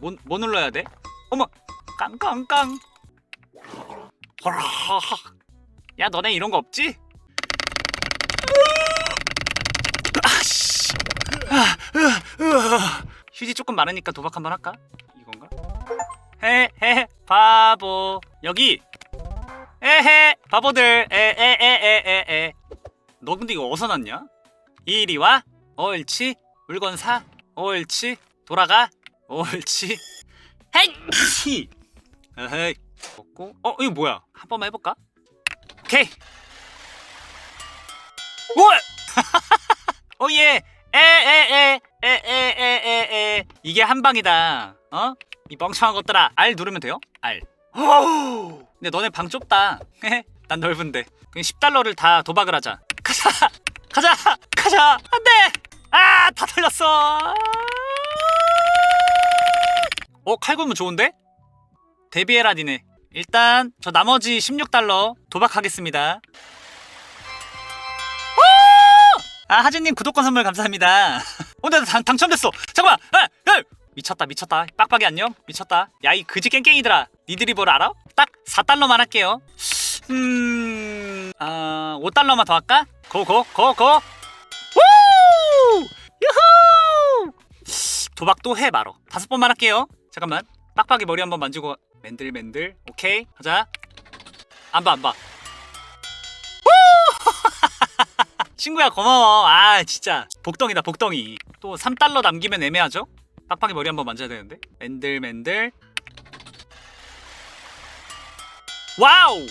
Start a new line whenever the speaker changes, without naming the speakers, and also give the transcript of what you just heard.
뭐, 뭐 눌러야 돼? 어머 깡깡깡 허라 야 너네 이런 거 없지? 아씨. 휴지 조금 많으니까 도박 한번 할까? 이건가? 헤헤 바보 여기 에헤 바보들 에에에에에에 너 근데 이거 어디서 났냐? 이리 와 옳지 물건 사 옳지 돌아가 옳지 헤이! 에헤이! 먹고? 어 이거 뭐야? 한 번만 해볼까? 오케이! 뭘 오예 에에에에에 에 에 에. 이게 한 방이다. 어? 이 멍청한 것들아 R 누르면 돼요? R 근데 너네 방 좁다. 난 넓은데. 그냥 10달러를 다 도박을 하자. 가자! 가자! 가자! 안돼! 아다 털렸어 어 칼군무 좋은데? 데비에라 니네 일단 저 나머지 16달러 도박하겠습니다 아 하진님 구독권 선물 감사합니다. 어, 나 당, 당첨됐어. 잠깐만. 아, 아! 미쳤다 미쳤다. 빡빡이 안녕. 미쳤다. 야 이 그지 깽깽이들아. 니들이 뭘 알아? 딱 4달러만 할게요. 음, 아 5달러만 더 할까? 고고 고고. 우! 유후! 도박 도 해 바로. 다섯 번만 할게요. 잠깐만. 빡빡이 머리 한번 만지고 맨들맨들. 오케이. 가자. 안 봐, 안 봐. 친구야 고마워 아 진짜 복덩이다 복덩이 또 3달러 남기면 애매하죠? 빡빡이 머리 한번 만져야 되는데 맨들맨들 와우